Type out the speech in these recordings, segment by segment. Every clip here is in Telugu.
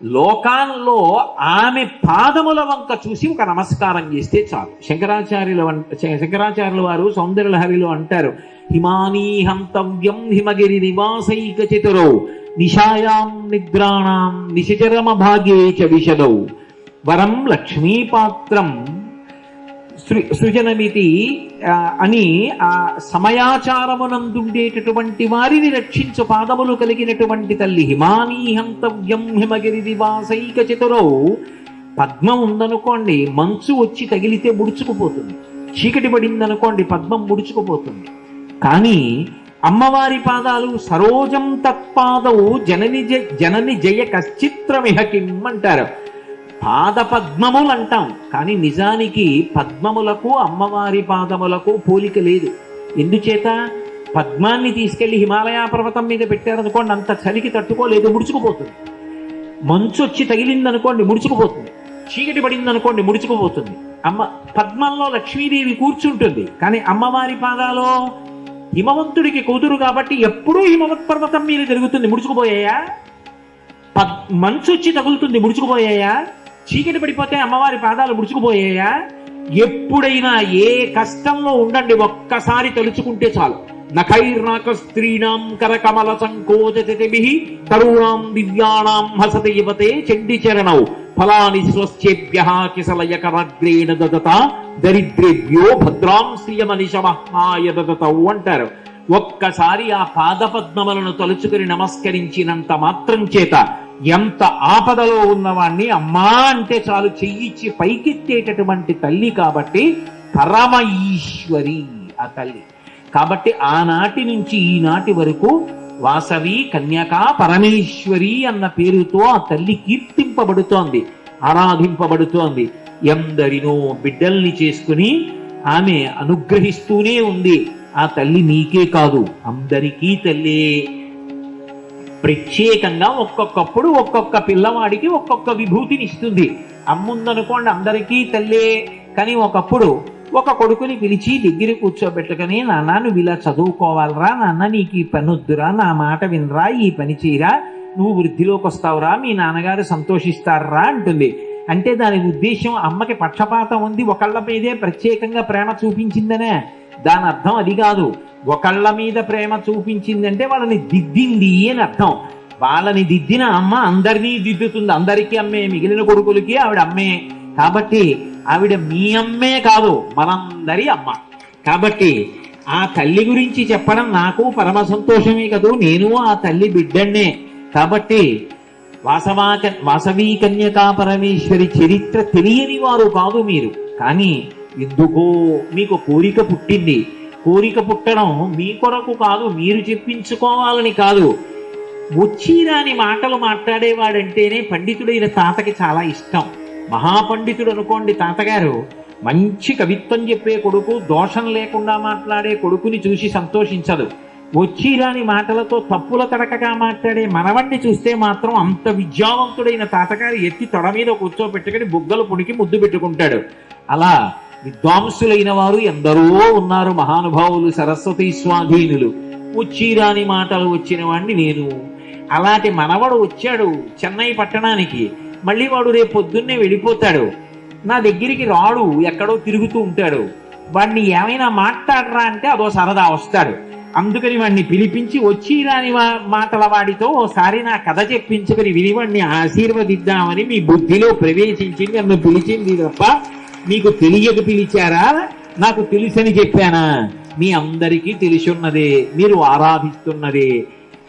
లోకాల్లో ఆమె పాదముల వంక చూసి ఒక నమస్కారం చేస్తే చాలు. శంకరాచార్యులు శ- శంకరాచార్యుల వారు సౌందర్యలహరిలో అంటారు హిమానీ హంతవ్యం హిమగిరి నివాసైక చతురౌ నిశాయాం నిద్రాణం నిశచరమ భాగే చ విశదౌ వరం లక్ష్మీపాత్రం సృజనమితి అని ఆ సమయాచారమునందుండేటటువంటి వారిని రక్షించు పాదములు కలిగినటువంటి తల్లి హిమానీ హంతవ్యం హిమగిరి దివాసైక చతురౌ. పద్మం ఉందనుకోండి మంచు వచ్చి తగిలితే ముడుచుకుపోతుంది. చీకటి పడిందనుకోండి పద్మం ముడుచుకుపోతుంది. కానీ అమ్మవారి పాదాలు సరోజం తత్పాదవు జనని జ- జనని జయ కశ్చిత్రమిహ అంటారు. పాద పద్మములు అంటాం కానీ నిజానికి పద్మములకు అమ్మవారి పాదములకు పోలిక లేదు. ఎందుచేత? పద్మాన్ని తీసుకెళ్ళి హిమాలయ పర్వతం మీద పెట్టారనుకోండి అంత చలికి తట్టుకోలేదు ముడుచుకుపోతుంది. మంచు వచ్చి తగిలిందనుకోండి ముడుచుకుపోతుంది. చీకటి పడిందనుకోండి ముడుచుకుపోతుంది. అమ్మ పద్మంలో లక్ష్మీదేవి కూర్చుంటుంది. కానీ అమ్మవారి పాదాలో హిమవంతుడికి కూతురు కాబట్టి ఎప్పుడూ హిమవత్ పర్వతం మీద జరుగుతుంది ముడుచుకుపోయాయా? పద్ మంచు వచ్చి తగులుతుంది ముడుచుకుపోయాయా? చీకటి పడిపోతే అమ్మవారి పాదాలు ముడుచుకుపోయాయా? ఎప్పుడైనా ఏ కష్టంలో ఉండండి ఒక్కసారి తలుచుకుంటే చాలు. నఖైర్నాక స్త్రీణాం కరకమల సంకోచతిభి తరుణాం దివ్యాణాం హసతి యువతే చండి చరణౌ ఫలాని స్వస్థేభ్య కిసలయకరగ్రేణ దదత దరిద్రేభ్యో భద్రాం శ్రియమనిశమహాయ దదతౌ అంటారు. ఒక్కసారి ఆ పాదపద్మములను తలుచుకుని నమస్కరించినంత మాత్రం చేత ఎంత ఆపదలో ఉన్నవాణ్ణి అమ్మా అంటే చాలు చెయ్యిచ్చి పైకెత్తేటటువంటి తల్లి కాబట్టి పరమ ఈశ్వరి ఆ తల్లి. కాబట్టి ఆనాటి నుంచి ఈనాటి వరకు వాసవి కన్యక పరమేశ్వరి అన్న పేరుతో ఆ తల్లి కీర్తింపబడుతోంది ఆరాధింపబడుతోంది. ఎందరినో బిడ్డల్ని చేసుకుని ఆమె అనుగ్రహిస్తూనే ఉంది. ఆ తల్లి నీకే కాదు అందరికీ తల్లే. ప్రత్యేకంగా ఒక్కొక్కప్పుడు ఒక్కొక్క పిల్లవాడికి ఒక్కొక్క విభూతిని ఇస్తుంది అమ్ముందనుకోండి అందరికీ తల్లే. కానీ ఒకప్పుడు ఒక కొడుకుని పిలిచి దగ్గర కూర్చోబెట్టుకుని నాన్న నువ్వు ఇలా చదువుకోవాలరా నాన్న నీకు ఈ పని వద్దురా నా మాట వినరా ఈ పని చేయరా నువ్వు వృద్ధిలోకి వస్తావురా మీ నాన్నగారు సంతోషిస్తారా అంటుంది. అంటే దాని ఉద్దేశం అమ్మకి పక్షపాతం ఉంది ఒకళ్ళ మీదే ప్రత్యేకంగా ప్రేమ చూపించిందనే. దాని అర్థం అది కాదు. ఒకళ్ళ మీద ప్రేమ చూపించిందంటే వాళ్ళని దిద్దింది అని అర్థం. వాళ్ళని దిద్దిన అమ్మ అందరినీ దిద్దుతుంది. అందరికీ అమ్మే మిగిలిన కొడుకులకి ఆవిడ అమ్మే. కాబట్టి ఆవిడ మీ అమ్మే కాదు మనందరి అమ్మ. కాబట్టి ఆ తల్లి గురించి చెప్పడం నాకు పరమ సంతోషమే కదూ. నేను ఆ తల్లి బిడ్డన్నే కాబట్టి వాసవా వాసవీ కన్యకా పరమేశ్వరి చరిత్ర తెలియని వారు కాదు మీరు. కానీ ఎందుకో మీకు కోరిక పుట్టింది. కోరిక పుట్టడం మీ కొరకు కాదు మీరు చెప్పించుకోవాలని కాదు. వచ్చిరాని మాటలు మాట్లాడేవాడంటేనే పండితుడైన తాతకి చాలా ఇష్టం. మహాపండితుడు అనుకోండి తాతగారు మంచి కవిత్వం చెప్పే కొడుకు దోషం లేకుండా మాట్లాడే కొడుకుని చూసి సంతోషించదు. వచ్చిరాని మాటలతో తప్పుల తడకగా మాట్లాడే మనవణ్ణి చూస్తే మాత్రం అంత విద్యావంతుడైన తాతగారు ఎత్తి తొడ మీద కూర్చోబెట్టుకుని బుగ్గలు పుడికి ముద్దు పెట్టుకుంటాడు. అలా విద్వాంసులైన వారు ఎందరో ఉన్నారు మహానుభావులు సరస్వతి స్వాధీనులు. వచ్చిరాని మాటలు వచ్చిన వాడిని నేను. అలాంటి మనవడు వచ్చాడు చెన్నై పట్టణానికి. మళ్ళీ వాడు రేపు పొద్దున్నే వెళ్ళిపోతాడు. నా దగ్గరికి రాడు ఎక్కడో తిరుగుతూ ఉంటాడు. వాడిని ఏమైనా మాట్లాడరా అంటే అదో సరదా వస్తాడు. అందుకని వాడిని పిలిపించి వచ్చి రాని వా- మాటల వాడితో ఓసారి నా కథ చెప్పించుకుని విని వాడిని ఆశీర్వదిద్దామని మీ బుద్ధిలో ప్రవేశించి నన్ను పిలిచింది తప్ప మీకు తెలియక పిలిచారా? నాకు తెలుసని చెప్పానా? మీ అందరికీ తెలిసున్నదే మీరు ఆరాధిస్తున్నదే.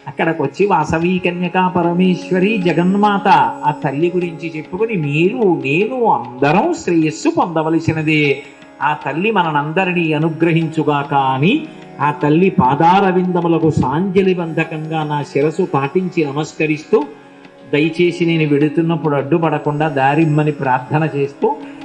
అక్కడికి వచ్చి వాసవీ కన్యకా పరమేశ్వరి జగన్మాత ఆ తల్లి గురించి చెప్పుకొని మీరు నేను అందరం శ్రేయస్సు పొందవలసినదే. ఆ తల్లి మనందరినీ అనుగ్రహించుగాక అని ఆ తల్లి పాదారవిందములకు సాంజలి బంధకంగా నా శిరసు పాటించి నమస్కరిస్తూ దయచేసి నేను వెడుతున్నప్పుడు అడ్డుపడకుండా దారిమ్మని ప్రార్థన చేస్తూ